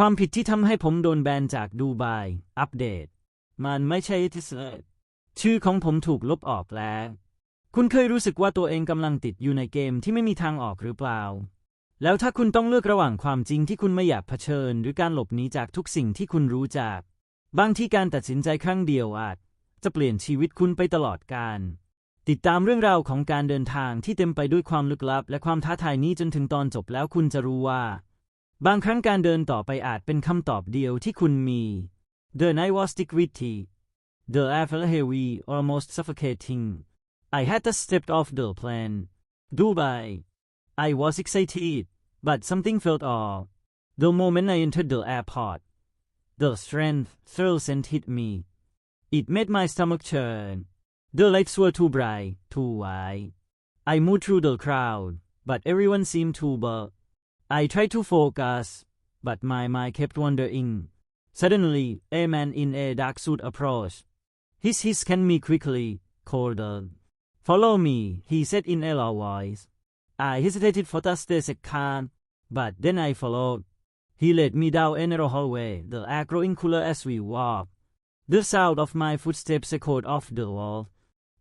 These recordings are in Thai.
ความผิดที่ทำให้ผมโดนแบนจากดูไบอัปเดต มันไม่ใช่ที่เสดชื่อของผมถูกลบออกแล้ว คุณเคยรู้สึกว่าตัวเองกำลังติดอยู่ในเกมที่ไม่มีทางออกหรือเปล่า แล้วถ้าคุณต้องเลือกระหว่างความจริงที่คุณไม่อยากเผชิญ หรือการหลบหนีจากทุกสิ่งที่คุณรู้จัก บางที่การตัดสินใจครั้งเดียวอาจ จะเปลี่ยนชีวิตคุณไปตลอดกาลติดตามเรื่องราวของการเดินทางที่เต็มไปด้วยความลึกลับ และความท้าทายนี้จนถึงตอนจบแล้วคุณจะรู้ว่า บางครั้งการเดินต่อไปอาจเป็นคำตอบเดียวที่คุณมี The night was thick with tea. The air felt heavy, almost suffocating. I had to step off the plane. Dubai. I was excited, but something felt off. The moment I entered the airport, the strength thrill sent hit me. It made my stomach churn. The lights were too bright, too wide. I moved through the crowd, but everyone seemed too blurred. I tried to focus, but my mind kept wandering. Suddenly, a man in a dark suit approached. His he scanned me quickly, colder. Follow me, he said in a low voice. I hesitated for just a second, but then I followed. He led me down a narrow hallway, the air growing cooler as we walked. The sound of my footsteps echoed off the wall.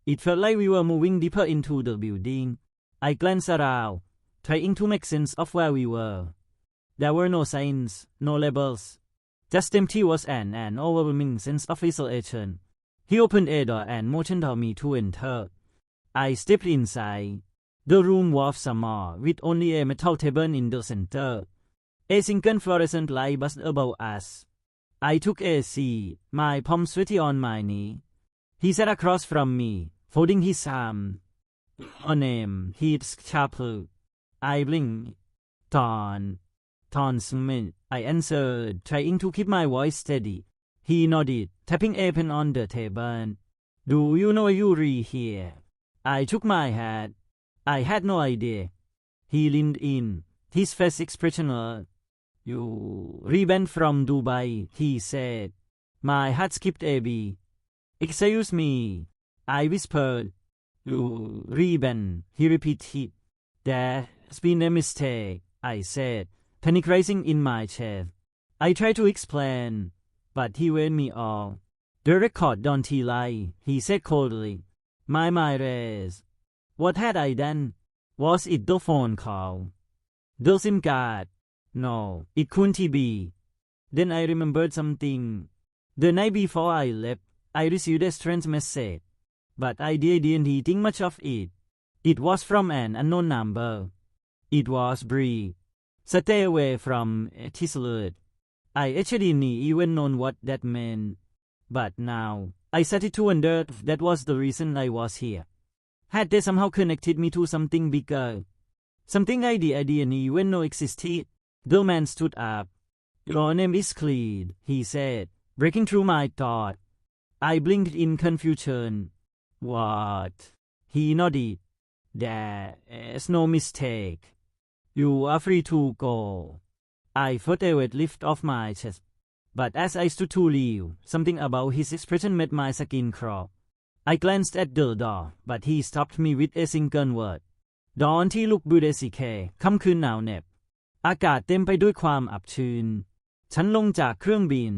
It felt like we were moving deeper into the building. I glanced around, trying to make sense of where we were. There were no signs, no labels. Just empty was an, an overwhelming sense of isolation. He opened a door and motioned for me to enter. I stepped inside. The room was small, with only a metal table in the center. A single fluorescent light buzzed above us. I took a seat, my palm sweaty on my knee. He sat across from me, folding his arm. On name, he sharply. I blinked. Ton. Ton Smith, I answered, trying to keep my voice steady. He nodded, tapping a pen on the table. Do you know Yuri here? I took my hat. I had no idea. He leaned in, his face expressionless. You rebound from Dubai, he said. My heart skipped a beat. Excuse me, I whispered. You rebound, he repeated. There's been a mistake, I said, panic rising in my chest. I tried to explain, but he waved me off. The record don't lie, he said coldly. My raced. What had I done? Was it the phone call? The SIM card? No, it couldn't be. Then I remembered something. The night before I left, I received a strange message, but I didn't think much of it. It was from an unknown number. It was brief. Stay away from Tislet. I actually didn't even know what that meant. But now, I started to wonder if that was the reason I was here. Had they somehow connected me to something bigger? Something I didn't even know existed? The man stood up. Your name is Cleed, he said, breaking through my thought. I blinked in confusion. What? He nodded. There's no mistake. You are free to go. I felt a weight lift off my chest. But as I stood to leave, something about his expression made my skin crawl. I glanced at the door, but he stopped me with a single word. ดอนที่ลุกบูเดสิเคค่ำคืนหนาวเหน็บ อากาศเต็มไปด้วยความอับชื้น ฉันลงจากเครื่องบิน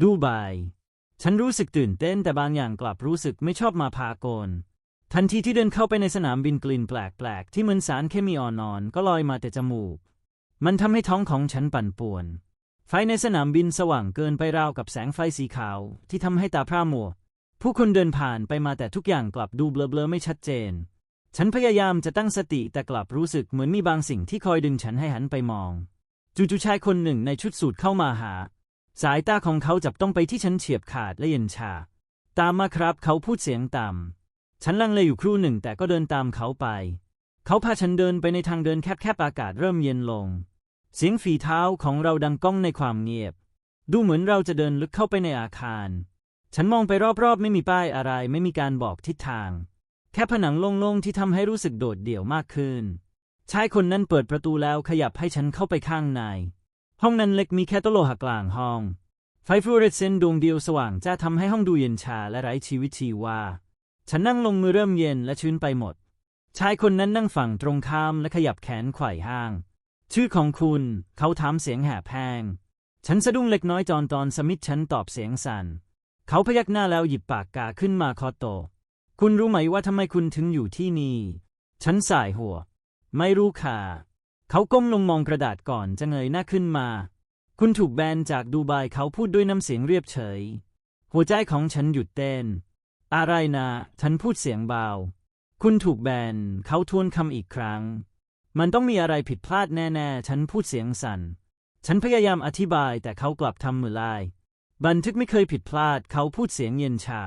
ดูไบ ฉันรู้สึกตื่นเต้นแต่บางอย่างกลับรู้สึกไม่ชอบมาพากล ทันทีที่เดินเข้าไปในสนามบินกลิ่นแปลกๆ ที่เหมือนสารเคมีอ่อนๆ ก็ลอยมาแต่จมูก มันทำให้ท้องของฉันปั่นป่วน ไฟในสนามบินสว่างเกินไปราวกับแสงไฟสีขาวที่ทำให้ตาพร่ามัว ผู้คนเดินผ่านไปมาแต่ทุกอย่างกลับดูเบลอๆไม่ชัดเจน ฉันพยายามจะตั้งสติแต่กลับรู้สึกเหมือนมีบางสิ่งที่คอยดึงฉันให้หันไปมอง จู่ๆชายคนหนึ่งในชุดสูทเข้ามาหา สายตาของเขาจับต้องไปที่ฉันเฉียบขาดและเย็นชา ตามมาครับเขาพูดเสียงต่ำ ฉันลังเลอยู่ครู่หนึ่งแต่ก็เดินตามเขาไป เขาพาฉันเดินไปในทางเดินแคบๆอากาศเริ่มเย็นลง เสียงฝีเท้าของเราดังก้องในความเงียบ ดูเหมือนเราจะเดินลึกเข้าไปในอาคาร ฉันมองไปรอบๆ ไม่มีป้ายอะไรไม่มีการบอกทิศทาง แค่ผนังโล่งๆที่ทำให้รู้สึกโดดเดี่ยวมากขึ้นชายคนนั้นเปิดประตูแล้วขยับให้ฉันเข้าไปข้างใน ห้องนั้นเล็กมีแค่โต๊ะโลหะกลางห้อง ไฟฟลูออเรสเซนต์ดวงเดียวสว่างจะทำให้ห้องดูเย็นชาและไร้ชีวิตชีวา ฉันนั่งลงมือเริ่มเย็นและชื้นไปหมด ชายคนนั้นนั่งฝั่งตรงข้ามและขยับแขนไขว่ห้าง ชื่อของคุณ เขาถามเสียงแหบแห้งฉันสะดุ้งเล็กน้อยจอนตอนสมิธฉันตอบเสียงสัน่น เขาพยักหน้าแล้วหยิบปากกาขึ้นมาคอโต คุณรู้ไหมว่าทำไมคุณถึงอยู่ที่นี่ ฉันสายหัว ไม่รู้ค่ะ เขาก้มลงมองกระดาษก่อนจะเงยหน้าขึ้นมา คุณถูกแบนจากดูไบเขาพูดด้วยน้ำเสียงเรียบเฉย หัวใจของฉันหยุดเต้น อะไรนะฉันพูดเสียงเบา คุณถูกแบน เขาทวนคำอีกครั้ง มันต้องมีอะไรผิดพลาดแน่ ๆ ฉันพูดเสียงสัน่น ฉันพยายามอธิบายแต่เขากลับทำมือลาย บันทึกไม่เคยผิดพลาด เขาพูดเสียงเย็นชา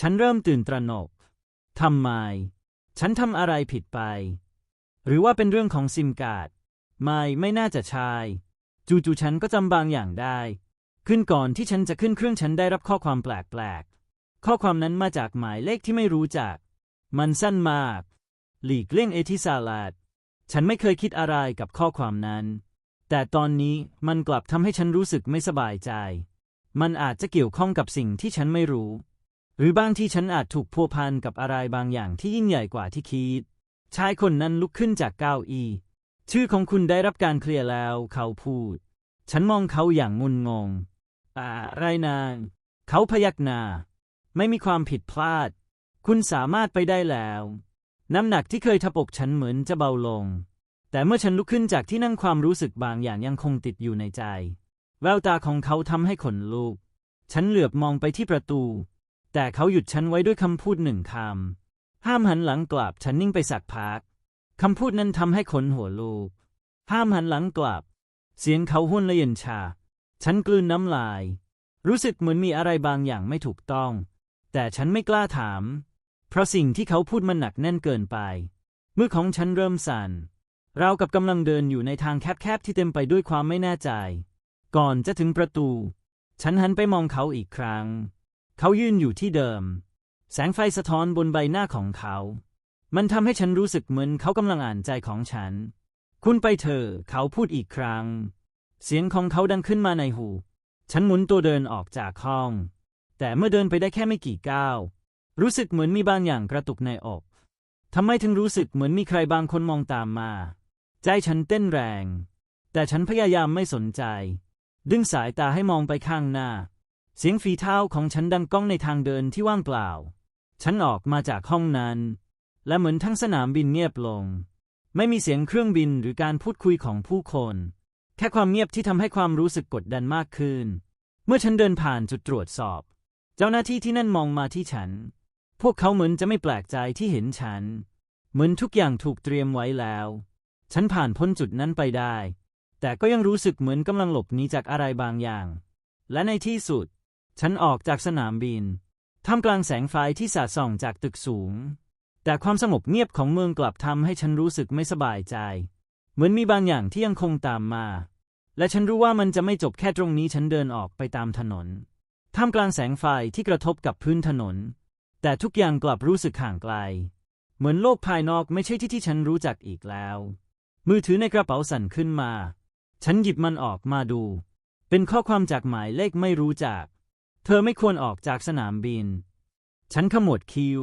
ฉันเริ่มตื่นตระหนก ทำไม ฉันทำอะไรผิดไป หรือว่าเป็นเรื่องของซิมการ์ด ไม่ ไม่น่าจะใช่จู่ๆฉันก็จำบางอย่างได้ ขึ้นก่อนที่ฉันจะขึ้นเครื่องฉันได้รับข้อความแปลกๆ ข้อความนั้นมาจากหมายเลขที่ไม่รู้จัก มันสั้นมาก หลีกเลี่ยงเอทิซาลาด ฉันไม่เคยคิดอะไรกับข้อความนั้น แต่ตอนนี้มันกลับทำให้ฉันรู้สึกไม่สบายใจ มันอาจจะเกี่ยวข้องกับสิ่งที่ฉันไม่รู้ หรือบางที่ฉันอาจถูกพัวพันกับอะไรบางอย่างที่ยิ่งใหญ่กว่าที่คิด ชายคนนั้นลุกขึ้นจากเก้าอี้ชื่อของคุณได้รับการเคลียร์แล้ว เขาพูด ฉันมองเขาอย่างงุนงง อะไรนานเขาพยักหน้า ไม่มีความผิดพลาด คุณสามารถไปได้แล้ว น้ำหนักที่เคยทับอกฉันเหมือนจะเบาลง แต่เมื่อฉันลุกขึ้นจากที่นั่งความรู้สึกบางอย่างยังคงติดอยู่ในใจ แววตาของเขาทำให้ขนลุก ฉันเหลือบมองไปที่ประตู แต่เขาหยุดฉันไว้ด้วยคำพูดหนึ่งคำ ห้ามหันหลังกลับ ฉันนิ่งไปสักพัก คำพูดนั้นทำให้ขนหัวลูก ห้ามหันหลังกลับ เสียงเขาห้วนละเย็นชา ฉันกลืนน้ำลาย รู้สึกเหมือนมีอะไรบางอย่างไม่ถูกต้อง แต่ฉันไม่กล้าถาม เพราะสิ่งที่เขาพูดมันหนักแน่นเกินไปมือของฉันเริ่มสัน่นเรากับกำลังเดินอยู่ในทางแคบๆที่เต็มไปด้วยความไม่แน่ใจ ก่อนจะถึงประตู ฉันหันไปมองเขาอีกครั้ง เขายืนอยู่ที่เดิม แสงไฟสะท้อนบนใบหน้าของเขา มันทำให้ฉันรู้สึกเหมือนเขากำลังอ่านใจของฉัน คุณไปเถอะเขาพูดอีกครั้ง เสียงของเขาดังขึ้นมาในหู ฉันหมุนตัวเดินออกจากห้อง แต่เมื่อเดินไปได้แค่ไม่กี่ก้าว รู้สึกเหมือนมีบางอย่างกระตุกในอกทำไมถึงรู้สึกเหมือนมีใครบางคนมองตามมา ใจฉันเต้นแรง แต่ฉันพยายามไม่สนใจ ดึงสายตาให้มองไปข้างหน้า เสียงฝีเท้าของฉันดังก้องในทางเดินที่ว่างเปล่า ฉันออกมาจากห้องนั้น และเหมือนทั้งสนามบินเงียบลง ไม่มีเสียงเครื่องบินหรือการพูดคุยของผู้คน แค่ความเงียบที่ทำให้ความรู้สึกกดดันมากขึ้น เมื่อฉันเดินผ่านจุดตรวจสอบ เจ้าหน้าที่ที่นั่นมองมาที่ฉัน พวกเขาเหมือนจะไม่แปลกใจที่เห็นฉัน เหมือนทุกอย่างถูกเตรียมไว้แล้ว ฉันผ่านพ้นจุดนั้นไปได้ แต่ก็ยังรู้สึกเหมือนกำลังหลบหนีจากอะไรบางอย่าง และในที่สุด ฉันออกจากสนามบินท่ามกลางแสงไฟที่สาดส่องจากตึกสูง แต่ความสงบเงียบของเมืองกลับทำให้ฉันรู้สึกไม่สบายใจ เหมือนมีบางอย่างที่ยังคงตามมา และฉันรู้ว่ามันจะไม่จบแค่ตรงนี้ฉันเดินออกไปตามถนน ท่ามกลางแสงไฟที่กระทบกับพื้นถนน แต่ทุกอย่างกลับรู้สึกห่างไกล เหมือนโลกภายนอกไม่ใช่ที่ที่ฉันรู้จักอีกแล้ว มือถือในกระเป๋าสั่นขึ้นมา ฉันหยิบมันออกมาดู เป็นข้อความจากหมายเลขไม่รู้จัก เธอไม่ควรออกจากสนามบิน ฉันขมวดคิ้ว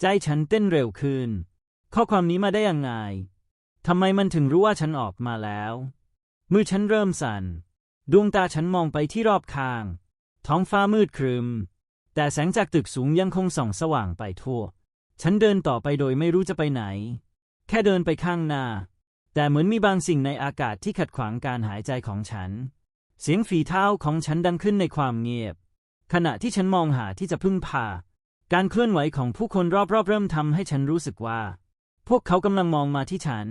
ใจฉันเต้นเร็วขึ้น ข้อความนี้มาได้ยังไงทำไมมันถึงรู้ว่าฉันออกมาแล้ว มือฉันเริ่มสัน่น ดวงตาฉันมองไปที่รอบข้าง ท้องฟ้ามืดครึม แต่แสงจากตึกสูงยังคงส่องสว่างไปทั่ว ฉันเดินต่อไปโดยไม่รู้จะไปไหน แค่เดินไปข้างหน้า แต่เหมือนมีบางสิ่งในอากาศที่ขัดขวางการหายใจของฉัน เสียงฝีเท้าของฉันดังขึ้นในความเงียบ ขณะที่ฉันมองหาที่จะพึ่งพา การเคลื่อนไหวของผู้คนรอบๆเริ่มทำให้ฉันรู้สึกว่า พวกเขากำลังมองมาที่ฉัน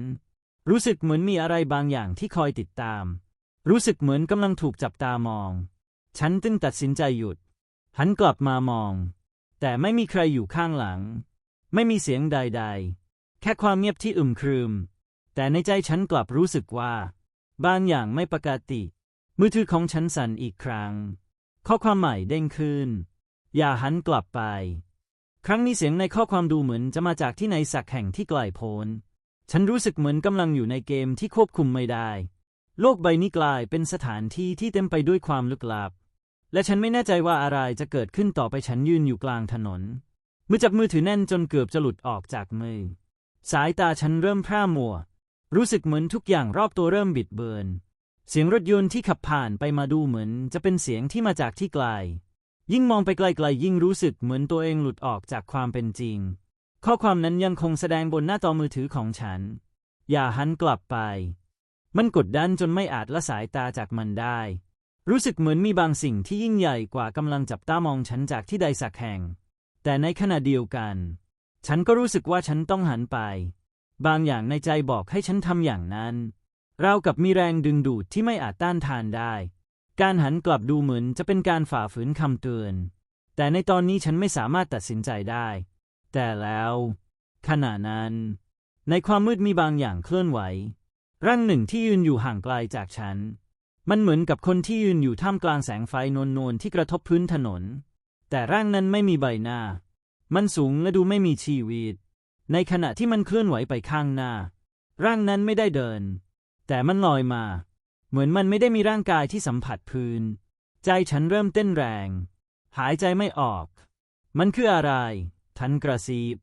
รู้สึกเหมือนมีอะไรบางอย่างที่คอยติดตาม รู้สึกเหมือนกำลังถูกจับตามอง ฉันจึงตัดสินใจหยุด หันกลับมามอง แต่ไม่มีใครอยู่ข้างหลัง ไม่มีเสียงใดๆ แค่ความเงียบที่อึมครึม แต่ในใจฉันกลับรู้สึกว่า บางอย่างไม่ปกติ มือถือของฉันสั่นอีกครั้ง ข้อความใหม่เด้งขึ้น อย่าหันกลับไป ครั้งนี้เสียงในข้อความดูเหมือนจะมาจากที่ไหนสักแห่งที่ไกลโพ้นฉันรู้สึกเหมือนกำลังอยู่ในเกมที่ควบคุมไม่ได้ โลกใบนี้กลายเป็นสถานที่ที่เต็มไปด้วยความลึกลับ และฉันไม่แน่ใจว่าอะไรจะเกิดขึ้นต่อไปฉันยืนอยู่กลางถนน มือจับมือถือแน่นจนเกือบจะหลุดออกจากมือ สายตาฉันเริ่มพร่ามัว รู้สึกเหมือนทุกอย่างรอบตัวเริ่มบิดเบือน เสียงรถยนต์ที่ขับผ่านไปมาดูเหมือนจะเป็นเสียงที่มาจากที่ไกล ยิ่งมองไปไกลๆยิ่งรู้สึกเหมือนตัวเองหลุดออกจากความเป็นจริง ข้อความนั้นยังคงแสดงบนหน้าจอมือถือของฉัน อย่าหันกลับไป มันกดดันจนไม่อาจละสายตาจากมันได้ รู้สึกเหมือนมีบางสิ่งที่ยิ่งใหญ่กว่ากำลังจับตามองฉันจากที่ใดสักแห่ง แต่ในขณะเดียวกัน ฉันก็รู้สึกว่าฉันต้องหันไป บางอย่างในใจบอกให้ฉันทำอย่างนั้น เรากับมีแรงดึงดูดที่ไม่อาจต้านทานได้ การหันกลับดูเหมือนจะเป็นการฝ่าฝืนคำเตือน แต่ในตอนนี้ฉันไม่สามารถตัดสินใจได้ แต่แล้ว ขณะนั้น ในความมืดมีบางอย่างเคลื่อนไหว ร่างหนึ่งที่ยืนอยู่ห่างไกลจากฉัน มันเหมือนกับคนที่ยืนอยู่ท่ามกลางแสงไฟนวลๆที่กระทบพื้นถนน แต่ร่างนั้นไม่มีใบหน้า มันสูงและดูไม่มีชีวิต ในขณะที่มันเคลื่อนไหวไปข้างหน้า ร่างนั้นไม่ได้เดิน แต่มันลอยมา เหมือนมันไม่ได้มีร่างกายที่สัมผัสพื้น ใจฉันเริ่มเต้นแรง หายใจไม่ออก มันคืออะไร ทันกระซีบ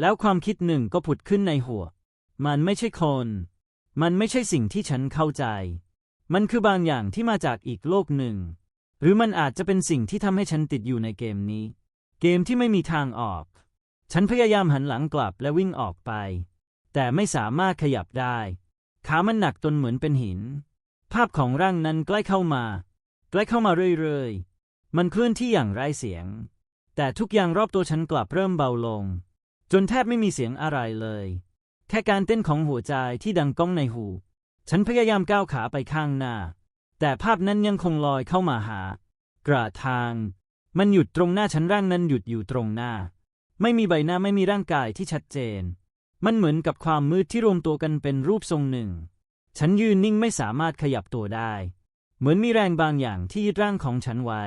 แล้วความคิดหนึ่งก็ผุดขึ้นในหัว มันไม่ใช่คน มันไม่ใช่สิ่งที่ฉันเข้าใจ มันคือบางอย่างที่มาจากอีกโลกหนึ่ง หรือมันอาจจะเป็นสิ่งที่ทำให้ฉันติดอยู่ในเกมนี้ เกมที่ไม่มีทางออก ฉันพยายามหันหลังกลับและวิ่งออกไป แต่ไม่สามารถขยับได้ ขามันหนักจนเหมือนเป็นหิน ภาพของร่างนั้นใกล้เข้ามา ใกล้เข้ามาเรื่อยๆ มันเคลื่อนที่อย่างไร้เสียง แต่ทุกอย่างรอบตัวฉันกลับเริ่มเบาลง จนแทบไม่มีเสียงอะไรเลย แค่การเต้นของหัวใจที่ดังก้องในหู ฉันพยายามก้าวขาไปข้างหน้า แต่ภาพนั้นยังคงลอยเข้ามาหา กระทาง มันหยุดตรงหน้าฉันร่างนั้นหยุดอยู่ตรงหน้า ไม่มีใบหน้าไม่มีร่างกายที่ชัดเจน มันเหมือนกับความมืดที่รวมตัวกันเป็นรูปทรงหนึ่ง ฉันยืนนิ่งไม่สามารถขยับตัวได้ เหมือนมีแรงบางอย่างที่ยึดร่างของฉันไว้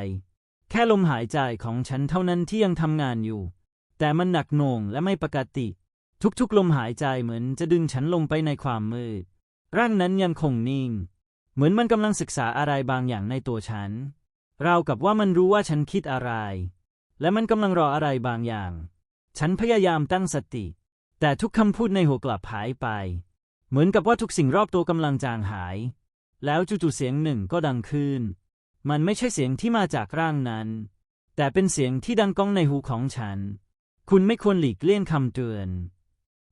แค่ลมหายใจของฉันเท่านั้นที่ยังทำงานอยู่ แต่มันหนักหน่วงและไม่ปกติ ทุกๆ ลมหายใจเหมือนจะดึงฉันลงไปในความมืด ร่างนั้นยังคงนิ่ง เหมือนมันกำลังศึกษาอะไรบางอย่างในตัวฉัน ราวกับว่ามันรู้ว่าฉันคิดอะไร และมันกำลังรออะไรบางอย่าง ฉันพยายามตั้งสติ แต่ทุกคำพูดในหัวกลับหายไป เหมือนกับว่าทุกสิ่งรอบตัวกำลังจางหาย แล้วจู่ๆเสียงหนึ่งก็ดังขึ้น มันไม่ใช่เสียงที่มาจากร่างนั้น แต่เป็นเสียงที่ดังก้องในหูของฉัน คุณไม่ควรหลีกเลี่ยงคำเตือน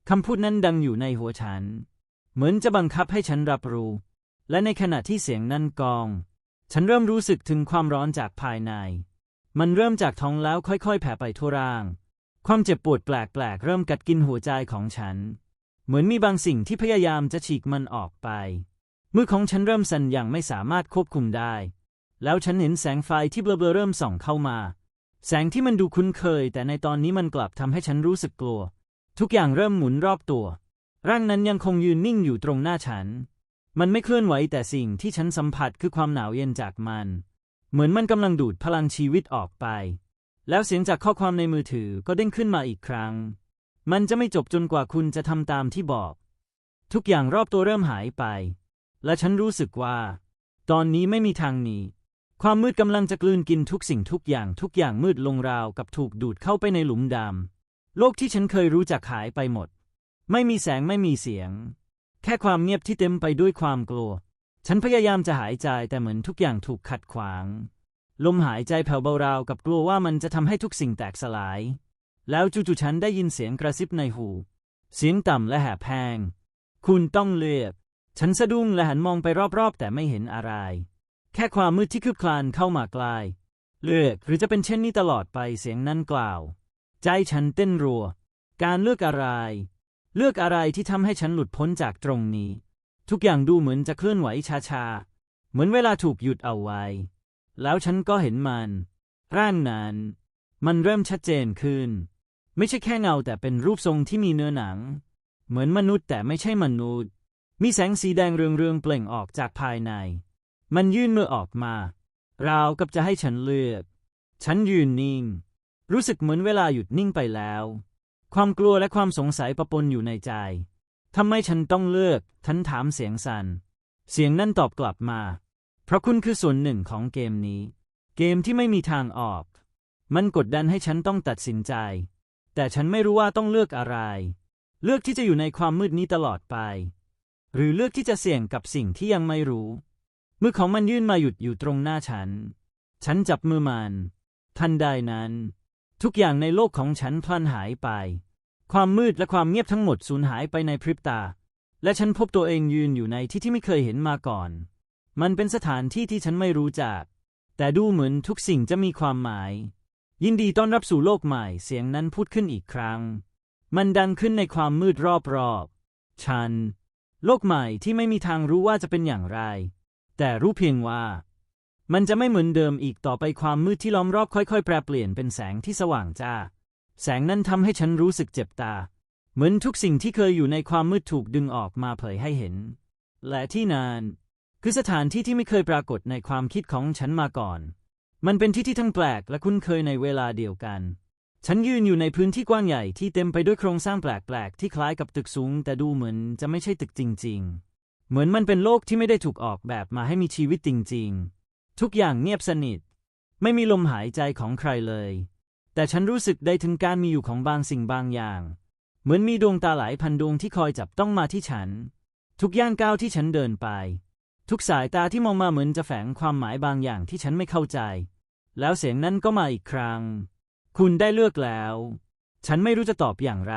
คำพูดนั้นดังอยู่ในหัวฉัน เหมือนจะบังคับให้ฉันรับรู้ และในขณะที่เสียงนั้นกอง ฉันเริ่มรู้สึกถึงความร้อนจากภายใน มันเริ่มจากท้องแล้วค่อยๆ แผ่ไปทั่วร่าง ความเจ็บปวดแปลกๆ เริ่มกัดกินหัวใจของฉัน เหมือนมีบางสิ่งที่พยายามจะฉีกมันออกไป มือของฉันเริ่มสั่นอย่างไม่สามารถควบคุมได้ แล้วฉันเห็นแสงไฟที่เบลอๆเริ่มส่องเข้ามา แสงที่มันดูคุ้นเคย แต่ในตอนนี้มันกลับทำให้ฉันรู้สึกกลัว ทุกอย่างเริ่มหมุนรอบตัว ร่างนั้นยังคงยืนนิ่งอยู่ตรงหน้าฉัน มันไม่เคลื่อนไหวแต่สิ่งที่ฉันสัมผัสคือความหนาวเย็นจากมัน เหมือนมันกำลังดูดพลังชีวิตออกไป แล้วเสียงจากข้อความในมือถือก็เด้งขึ้นมาอีกครั้ง มันจะไม่จบจนกว่าคุณจะทำตามที่บอก ทุกอย่างรอบตัวเริ่มหายไป และฉันรู้สึกว่า ตอนนี้ไม่มีทางหนีความมืดกำลังจะกลืนกินทุกสิ่งทุกอย่างทุกอย่างมืดลงราวกับถูกดูดเข้าไปในหลุมดำโลกที่ฉันเคยรู้จักหายไปหมด ไม่มีแสงไม่มีเสียง แค่ความเงียบที่เต็มไปด้วยความกลัว ฉันพยายามจะหายใจแต่เหมือนทุกอย่างถูกขัดขวาง ลมหายใจแผ่วเบาราวกับกลัวว่ามันจะทำให้ทุกสิ่งแตกสลาย แล้วจู่ๆฉันได้ยินเสียงกระซิบในหู เสียงต่ำและแหบแพง คุณต้องเลือก ฉันสะดุ้งและหันมองไปรอบๆ แต่ไม่เห็นอะไร แค่ความมืดที่คืบคลานเข้ามาใกล้เลือกหรือจะเป็นเช่นนี้ตลอดไปเสียงนั้นกล่าว ใจฉันเต้นรัว การเลือกอะไร เลือกอะไรที่ทำให้ฉันหลุดพ้นจากตรงนี้ ทุกอย่างดูเหมือนจะเคลื่อนไหวช้าๆ เหมือนเวลาถูกหยุดเอาไว้ แล้วฉันก็เห็นมัน ร่างนั้น มันเริ่มชัดเจนขึ้น ไม่ใช่แค่เงาแต่เป็นรูปทรงที่มีเนื้อหนัง เหมือนมนุษย์แต่ไม่ใช่มนุษย์ มีแสงสีแดงเรืองๆเปล่งออกจากภายใน มันยื่นมือออกมาราวกับจะให้ฉันเลือก ฉันยืนนิ่ง รู้สึกเหมือนเวลาหยุดนิ่งไปแล้ว ความกลัวและความสงสัยปะปนอยู่ในใจ ทำไมฉันต้องเลือก ฉันถามเสียงสัน่น เสียงนั่นตอบกลับมา เพราะคุณคือส่วนหนึ่งของเกมนี้ เกมที่ไม่มีทางออก มันกดดันให้ฉันต้องตัดสินใจ แต่ฉันไม่รู้ว่าต้องเลือกอะไร เลือกที่จะอยู่ในความมืดนี้ตลอดไป หรือเลือกที่จะเสี่ยงกับสิ่งที่ยังไม่รู้ มือของมันยื่นมาหยุดอยู่ตรงหน้าฉัน ฉันจับมือมัน ทันใดนั้น ทุกอย่างในโลกของฉันพลันหายไป ความมืดและความเงียบทั้งหมดสูญหายไปในพริบตา และฉันพบตัวเองยืนอยู่ในที่ที่ไม่เคยเห็นมาก่อน มันเป็นสถานที่ที่ฉันไม่รู้จัก แต่ดูเหมือนทุกสิ่งจะมีความหมาย ยินดีต้อนรับสู่โลกใหม่ เสียงนั้นพูดขึ้นอีกครั้ง มันดังขึ้นในความมืดรอบๆ ฉัน โลกใหม่ที่ไม่มีทางรู้ว่าจะเป็นอย่างไร แต่รู้เพียงว่า มันจะไม่เหมือนเดิมอีกต่อไปความมืดที่ล้อมรอบค่อยๆ แปรเปลี่ยนเป็นแสงที่สว่างจ้า แสงนั้นทำให้ฉันรู้สึกเจ็บตา เหมือนทุกสิ่งที่เคยอยู่ในความมืดถูกดึงออกมาเผยให้เห็น และที่นาน คือสถานที่ที่ไม่เคยปรากฏในความคิดของฉันมาก่อน มันเป็นที่ที่ทั้งแปลกและคุ้นเคยในเวลาเดียวกัน ฉันยืนอยู่ในพื้นที่กว้างใหญ่ที่เต็มไปด้วยโครงสร้างแปลกๆที่คล้ายกับตึกสูง แต่ดูเหมือนจะไม่ใช่ตึกจริง ๆ เหมือนมันเป็นโลกที่ไม่ได้ถูกออกแบบมาให้มีชีวิตจริง ๆ ทุกอย่างเงียบสนิท ไม่มีลมหายใจของใครเลย แต่ฉันรู้สึกได้ถึงการมีอยู่ของบางสิ่งบางอย่าง เหมือนมีดวงตาหลายพันดวงที่คอยจับต้องมาที่ฉัน ทุกย่างก้าวที่ฉันเดินไป ทุกสายตาที่มองมาเหมือนจะแฝงความหมายบางอย่างที่ฉันไม่เข้าใจ แล้วเสียงนั้นก็มาอีกครั้ง คุณได้เลือกแล้ว ฉันไม่รู้จะตอบอย่างไร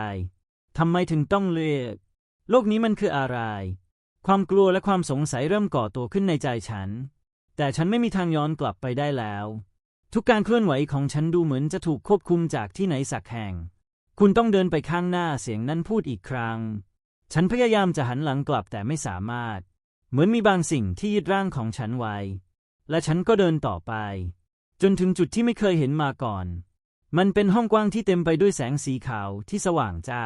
ทำไมถึงต้องเลือก โลกนี้มันคืออะไร ความกลัวและความสงสัยเริ่มก่อตัวขึ้นในใจฉัน แต่ฉันไม่มีทางย้อนกลับไปได้แล้ว ทุกการเคลื่อนไหวของฉันดูเหมือนจะถูกควบคุมจากที่ไหนสักแห่ง คุณต้องเดินไปข้างหน้าเสียงนั้นพูดอีกครั้ง ฉันพยายามจะหันหลังกลับแต่ไม่สามารถ เหมือนมีบางสิ่งที่ยึดร่างของฉันไว้ และฉันก็เดินต่อไป จนถึงจุดที่ไม่เคยเห็นมาก่อน มันเป็นห้องกว้างที่เต็มไปด้วยแสงสีขาวที่สว่างจ้า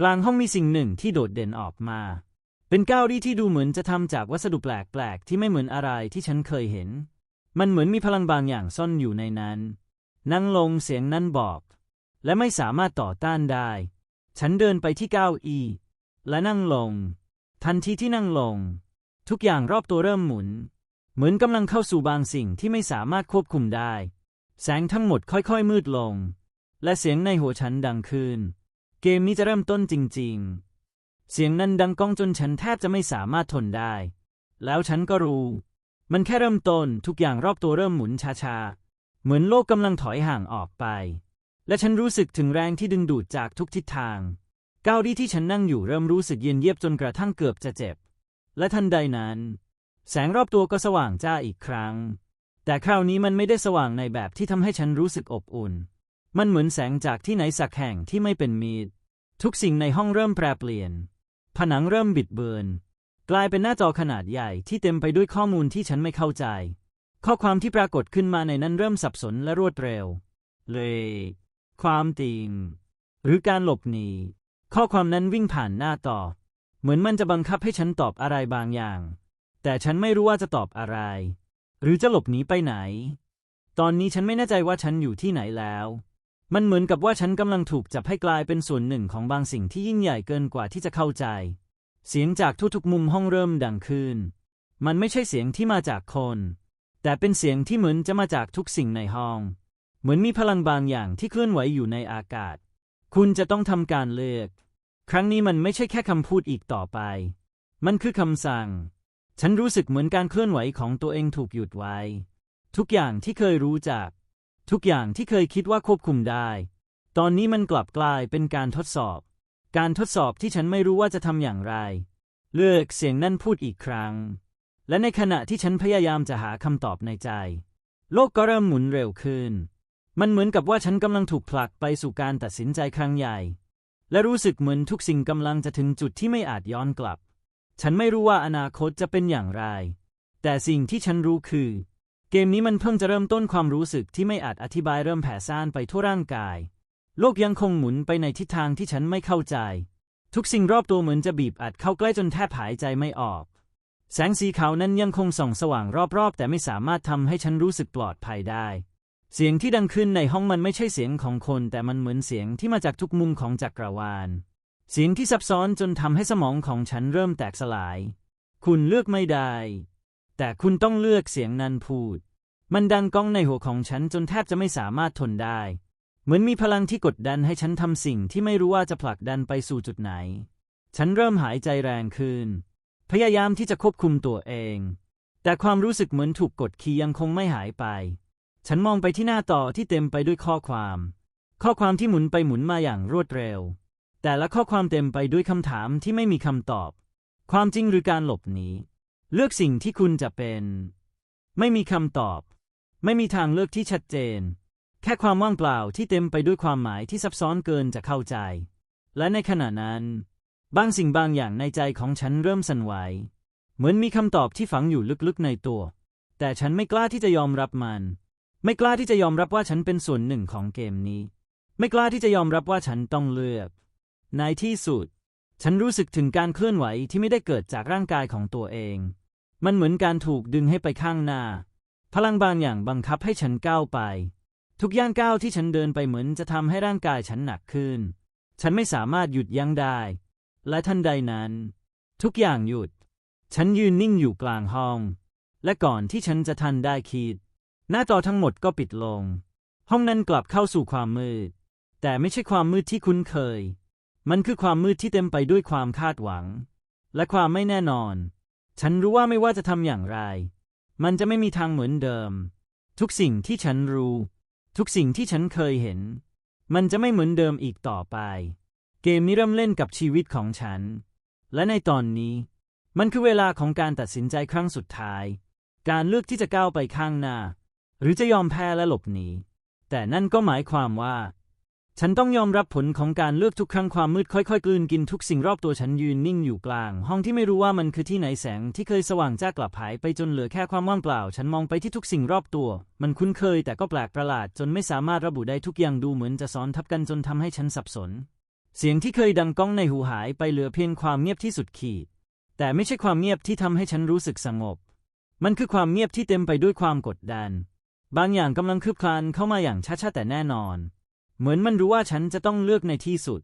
กลางห้องมีสิ่งหนึ่งที่โดดเด่นออกมา เป็นเก้าอี้ที่ดูเหมือนจะทำจากวัสดุแปลกๆที่ไม่เหมือนอะไรที่ฉันเคยเห็น มันเหมือนมีพลังบางอย่างซ่อนอยู่ในนั้น นั่งลงเสียงนั้นบอก และไม่สามารถต่อต้านได้ ฉันเดินไปที่เก้าอี้และนั่งลง ทันทีที่นั่งลง ทุกอย่างรอบตัวเริ่มหมุน เหมือนกำลังเข้าสู่บางสิ่งที่ไม่สามารถควบคุมได้ แสงทั้งหมดค่อยๆมืดลง และเสียงในหัวฉันดังขึ้น เกมนี้จะเริ่มต้นจริง ๆ เสียงนั้นดังก้องจนฉันแทบจะไม่สามารถทนได้ แล้วฉันก็รู้ มันแค่เริ่มต้นทุกอย่างรอบตัวเริ่มหมุนช้าๆ เหมือนโลกกำลังถอยห่างออกไป และฉันรู้สึกถึงแรงที่ดึงดูดจากทุกทิศทางก้าอี้ที่ฉันนั่งอยู่เริ่มรู้สึกเย็นเยียบจนกระทั่งเกือบจะเจ็บ และทันใดนั้น แสงรอบตัวก็สว่างจ้าอีกครั้ง แต่คราวนี้มันไม่ได้สว่างในแบบที่ทำให้ฉันรู้สึกอบอุ่น มันเหมือนแสงจากที่ไหนสักแห่งที่ไม่เป็นมีดทุกสิ่งในห้องเริ่มแปรเปลี่ยน ผนังเริ่มบิดเบือน กลายเป็นหน้าจอขนาดใหญ่ที่เต็มไปด้วยข้อมูลที่ฉันไม่เข้าใจ ข้อความที่ปรากฏขึ้นมาในนั้นเริ่มสับสนและรวดเร็ว เลย ความจริงหรือการหลบหนีข้อความนั้นวิ่งผ่านหน้าต่อ เหมือนมันจะบังคับให้ฉันตอบอะไรบางอย่าง แต่ฉันไม่รู้ว่าจะตอบอะไร หรือจะหลบหนีไปไหน ตอนนี้ฉันไม่แน่ใจว่าฉันอยู่ที่ไหนแล้ว มันเหมือนกับว่าฉันกำลังถูกจับให้กลายเป็นส่วนหนึ่งของบางสิ่งที่ยิ่งใหญ่เกินกว่าที่จะเข้าใจ เสียงจากทุกๆมุมห้องเริ่มดังขึ้น มันไม่ใช่เสียงที่มาจากคน แต่เป็นเสียงที่เหมือนจะมาจากทุกสิ่งในห้อง เหมือนมีพลังบางอย่างที่เคลื่อนไหวอยู่ในอากาศ คุณจะต้องทำการเลือก ครั้งนี้มันไม่ใช่แค่คำพูดอีกต่อไป มันคือคำสั่ง ฉันรู้สึกเหมือนการเคลื่อนไหวของตัวเองถูกหยุดไว้ ทุกอย่างที่เคยรู้จัก ทุกอย่างที่เคยคิดว่าควบคุมได้ ตอนนี้มันกลับกลายเป็นการทดสอบ การทดสอบที่ฉันไม่รู้ว่าจะทำอย่างไร เลือกเสียงนั่นพูดอีกครั้ง และในขณะที่ฉันพยายามจะหาคำตอบในใจ โลกก็เริ่มหมุนเร็วขึ้น มันเหมือนกับว่าฉันกำลังถูกผลักไปสู่การตัดสินใจครั้งใหญ่ และรู้สึกเหมือนทุกสิ่งกำลังจะถึงจุดที่ไม่อาจย้อนกลับ ฉันไม่รู้ว่าอนาคตจะเป็นอย่างไร แต่สิ่งที่ฉันรู้คือ เกมนี้มันเพิ่งจะเริ่มต้นความรู้สึกที่ไม่อาจอธิบายเริ่มแผ่ซ่านไปทั่วร่างกาย โลกยังคงหมุนไปในทิศทางที่ฉันไม่เข้าใจ ทุกสิ่งรอบตัวเหมือนจะบีบอัดเข้าใกล้จนแทบหายใจไม่ออก แสงสีขาวนั้นยังคงส่องสว่างรอบๆ แต่ไม่สามารถทำให้ฉันรู้สึกปลอดภัยได้ เสียงที่ดังขึ้นในห้องมันไม่ใช่เสียงของคน แต่มันเหมือนเสียงที่มาจากทุกมุมของจักรวาล เสียงที่ซับซ้อนจนทำให้สมองของฉันเริ่มแตกสลาย คุณเลือกไม่ได้ แต่คุณต้องเลือกเสียงนั้นพูด มันดังก้องในหัวของฉันจนแทบจะไม่สามารถทนได้ เหมือนมีพลังที่กดดันให้ฉันทำสิ่งที่ไม่รู้ว่าจะผลักดันไปสู่จุดไหน ฉันเริ่มหายใจแรงขึ้น พยายามที่จะควบคุมตัวเอง แต่ความรู้สึกเหมือนถูกกดขี่ยังคงไม่หายไป ฉันมองไปที่หน้าต่อที่เต็มไปด้วยข้อความ ข้อความที่หมุนไปหมุนมาอย่างรวดเร็ว แต่ละข้อความเต็มไปด้วยคำถามที่ไม่มีคำตอบ ความจริงหรือการหลบหนี เลือกสิ่งที่คุณจะเป็น ไม่มีคำตอบ ไม่มีทางเลือกที่ชัดเจน แค่ความว่างเปล่าที่เต็มไปด้วยความหมายที่ซับซ้อนเกินจะเข้าใจ และในขณะนั้น บางสิ่งบางอย่างในใจของฉันเริ่มสั่นไหว เหมือนมีคำตอบที่ฝังอยู่ลึกๆในตัว แต่ฉันไม่กล้าที่จะยอมรับมัน ไม่กล้าที่จะยอมรับว่าฉันเป็นส่วนหนึ่งของเกมนี้ ไม่กล้าที่จะยอมรับว่าฉันต้องเลือก ในที่สุด ฉันรู้สึกถึงการเคลื่อนไหวที่ไม่ได้เกิดจากร่างกายของตัวเอง มันเหมือนการถูกดึงให้ไปข้างหน้า พลังบางอย่างบังคับให้ฉันก้าวไป ทุกย่างก้าวที่ฉันเดินไปเหมือนจะทำให้ร่างกายฉันหนักขึ้น ฉันไม่สามารถหยุดยั้งได้ และทันใดนั้น ทุกอย่างหยุด ฉันยืนนิ่งอยู่กลางห้อง และก่อนที่ฉันจะทันได้คิด หน้าจอทั้งหมดก็ปิดลง ห้องนั้นกลับเข้าสู่ความมืด แต่ไม่ใช่ความมืดที่คุ้นเคย มันคือความมืดที่เต็มไปด้วยความคาดหวัง และความไม่แน่นอน ฉันรู้ว่าไม่ว่าจะทำอย่างไร มันจะไม่มีทางเหมือนเดิม ทุกสิ่งที่ฉันรู้ ทุกสิ่งที่ฉันเคยเห็น มันจะไม่เหมือนเดิมอีกต่อไป เกมนี้เริ่มเล่นกับชีวิตของฉัน และในตอนนี้ มันคือเวลาของการตัดสินใจครั้งสุดท้าย การเลือกที่จะก้าวไปข้างหน้า หรือจะยอมแพ้และหลบหนีแต่นั่นก็หมายความว่า ฉันต้องยอมรับผลของการเลือกทุกครั้งความมืดค่อยๆ กลืนกินทุกสิ่งรอบตัวฉันยืนนิ่งอยู่กลาง ห้องที่ไม่รู้ว่ามันคือที่ไหนแสงที่เคยสว่างจ้ากลับหายไปจนเหลือแค่ความว่างเปล่า ฉันมองไปที่ทุกสิ่งรอบตัว มันคุ้นเคยแต่ก็แปลกประหลาด จนไม่สามารถระบุได้ทุกอย่างดูเหมือนจะซ้อนทับกันจนทำให้ฉันสับสน เสียงที่เคยดังก้องในหูหายไปเหลือเพียงความเงียบที่สุดขีด แต่ไม่ใช่ความเงียบที่ทำให้ฉันรู้สึกสงบ มันคือความเงียบที่เต็มไปด้วยความกดดัน บางอย่างกำลังคืบคลานเข้ามาอย่างช้าๆแต่แน่นอน เหมือนมันรู้ว่าฉันจะต้องเลือกในที่สุด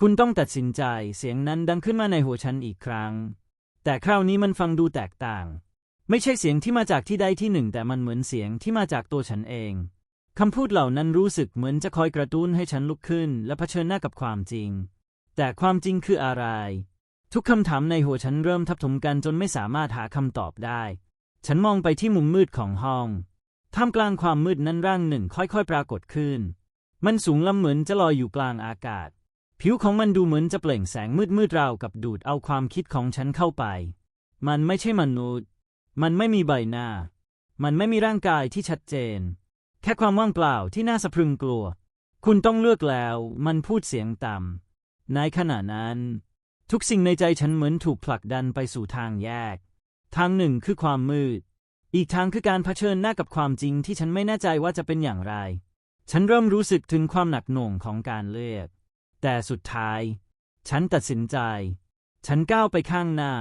คุณต้องตัดสินใจ เสียงนั้นดังขึ้นมาในหัวฉันอีกครั้ง แต่คราวนี้มันฟังดูแตกต่าง ไม่ใช่เสียงที่มาจากที่ใดที่หนึ่ง แต่มันเหมือนเสียงที่มาจากตัวฉันเอง คำพูดเหล่านั้นรู้สึกเหมือนจะคอยกระตุ้นให้ฉันลุกขึ้น และเผชิญหน้ากับความจริง แต่ความจริงคืออะไร ทุกคำถามในหัวฉันเริ่มทับถมกันจนไม่สามารถหาคำตอบได้ ฉันมองไปที่มุมมืดของห้อง ท่ามกลางความมืดนั้นร่างหนึ่งค่อยๆ ปรากฏขึ้น มันสูงลำเหมือนจะลอยอยู่กลางอากาศ ผิวของมันดูเหมือนจะเปล่งแสงมืดๆราวกับดูดเอาความคิดของฉันเข้าไป มันไม่ใช่มนุษย์ มันไม่มีใบหน้า มันไม่มีร่างกายที่ชัดเจน แค่ความว่างเปล่าที่น่าสะพรึงกลัว คุณต้องเลือกแล้ว มันพูดเสียงต่ำในขณะนั้น ทุกสิ่งในใจฉันเหมือนถูกผลักดันไปสู่ทางแยก ทางหนึ่งคือความมืด อีกทางคือการเผชิญหน้ากับความจริงที่ฉันไม่แน่ใจว่าจะเป็นอย่างไร ฉันเริ่มรู้สึกถึงความหนักหน่วงของการเลือก แต่สุดท้าย ฉันตัดสินใจ ฉันก้าวไปข้างหน้า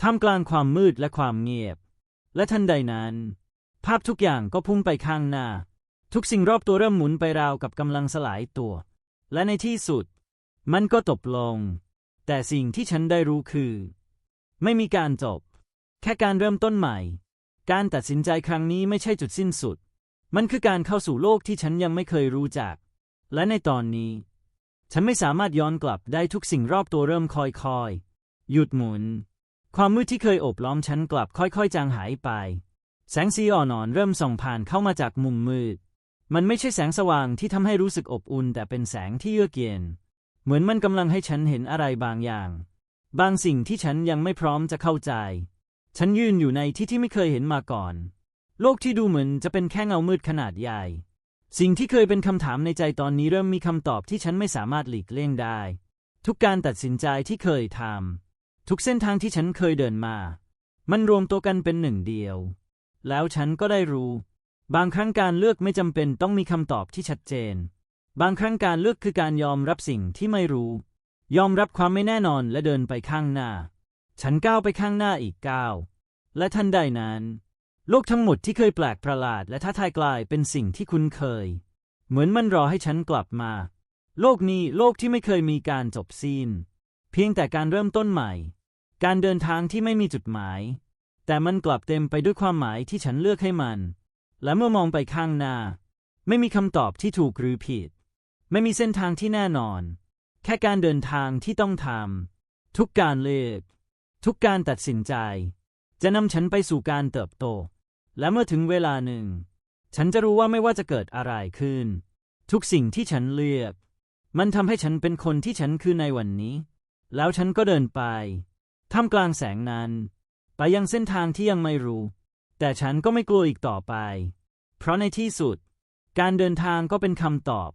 ท่ามกลางความมืดและความเงียบ และทันใดนั้น ภาพทุกอย่างก็พุ่งไปข้างหน้า ทุกสิ่งรอบตัวเริ่มหมุนไปราวกับกำลังสลายตัว และในที่สุด มันก็จบลง แต่สิ่งที่ฉันได้รู้คือ ไม่มีการจบ แค่การเริ่มต้นใหม่ การตัดสินใจครั้งนี้ไม่ใช่จุดสิ้นสุด มันคือการเข้าสู่โลกที่ฉันยังไม่เคยรู้จัก และในตอนนี้ ฉันไม่สามารถย้อนกลับได้ทุกสิ่งรอบตัวเริ่มค่อยๆหยุดหมุน ความมืดที่เคยโอบล้อมฉันกลับค่อยๆ จางหายไป แสงสีอ่อนๆเริ่มส่องผ่านเข้ามาจากมุมมืด มันไม่ใช่แสงสว่างที่ทำให้รู้สึกอบอุ่น แต่เป็นแสงที่เยือกเย็น เหมือนมันกำลังให้ฉันเห็นอะไรบางอย่าง บางสิ่งที่ฉันยังไม่พร้อมจะเข้าใจ ฉันยืนอยู่ในที่ที่ไม่เคยเห็นมาก่อน โลกที่ดูเหมือนจะเป็นแค่เงามืดขนาดใหญ่ สิ่งที่เคยเป็นคำถามในใจตอนนี้เริ่มมีคำตอบที่ฉันไม่สามารถหลีกเลี่ยงได้ ทุกการตัดสินใจที่เคยทำทุกเส้นทางที่ฉันเคยเดินมา มันรวมตัวกันเป็นหนึ่งเดียว แล้วฉันก็ได้รู้ บางครั้งการเลือกไม่จำเป็นต้องมีคำตอบที่ชัดเจน บางครั้งการเลือกคือการยอมรับสิ่งที่ไม่รู้ ยอมรับความไม่แน่นอนและเดินไปข้างหน้า ฉันก้าวไปข้างหน้าอีกก้าวและทันใดนั้น โลกทั้งหมดที่เคยแปลกประหลาดและท้าทายกลายเป็นสิ่งที่คุ้นเคย เหมือนมันรอให้ฉันกลับมา โลกนี้โลกที่ไม่เคยมีการจบสิ้น เพียงแต่การเริ่มต้นใหม่ การเดินทางที่ไม่มีจุดหมาย แต่มันกลับเต็มไปด้วยความหมายที่ฉันเลือกให้มัน และเมื่อมองไปข้างหน้า ไม่มีคำตอบที่ถูกหรือผิด ไม่มีเส้นทางที่แน่นอน แค่การเดินทางที่ต้องทำทุกการเลือกทุกการตัดสินใจจจะนำฉันไปสู่การเติบโต และเมื่อถึงเวลาหนึ่ง ฉันจะรู้ว่าไม่ว่าจะเกิดอะไรขึ้น ทุกสิ่งที่ฉันเลือก มันทำให้ฉันเป็นคนที่ฉันคือในวันนี้ แล้วฉันก็เดินไปท่ามกลางแสงนั้น ไปยังเส้นทางที่ยังไม่รู้ แต่ฉันก็ไม่กลัวอีกต่อไป เพราะในที่สุด การเดินทางก็เป็นคำตอบ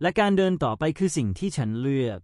และการเดินต่อไปคือสิ่งที่ฉันเลือก